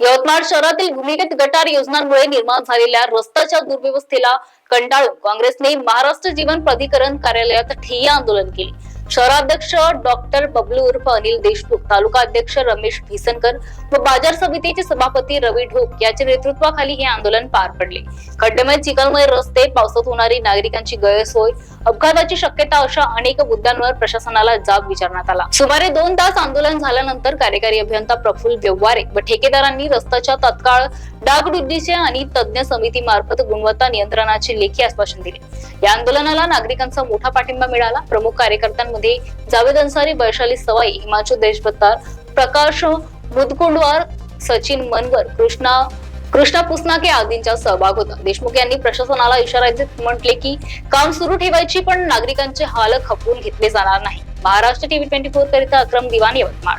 यवतमाळ शहरातील भूमिगत गटार योजनांमुळे निर्माण झालेल्या रस्त्याच्या दुर्व्यवस्थेला कंटाळून काँग्रेसने महाराष्ट्र जीवन प्राधिकरण कार्यालयात ठिय्या आंदोलन केले. शहराध्यक्ष डॉक्टर बबलू उर्फ अनिल देशमुख तालुका अध्यक्ष रमेश भिसनकर व बाजार समितीचे सभापती रवी ढोक याच्या नेतृत्वाखाली हे आंदोलन पार पडले. खड्डेमय चिखलमय रस्ते पावसात होणारी नागरिकांची गैरसोय अपघाताची शक्यता अशा अनेक मुद्द्यांवर प्रशासनाला जाब विचारण्यात आला. सुमारे दोन तास आंदोलन झाल्यानंतर कार्यकारी अभियंता प्रफुल्ल व्यवहारे व ठेकेदारांनी रस्त्याच्या तत्काळ डागडुजीचे आणि तज्ञ समितीमार्फत गुणवत्ता नियंत्रणाचे लेखी आश्वासन दिले. या आंदोलनाला नागरिकांचा मोठा पाठिंबा मिळाला. प्रमुख कार्यकर्त्यांमध्ये मध्ये जावेद अन्सारी वैशाली सवाई हिमांशू देशभत्तार प्रकाश मुदकुंडवार सचिन मनगर कृष्णा कृष्णा पुसनाके आदींचा सहभाग होता. देशमुख यांनी प्रशासनाला इशारा देत म्हटले की काम सुरू ठेवायची पण नागरिकांचे हाल खपवून घेतले जाणार नाही. महाराष्ट्र टीव्ही ट्वेंटी फोर करिता अक्रम दिवाण यवतमाळ.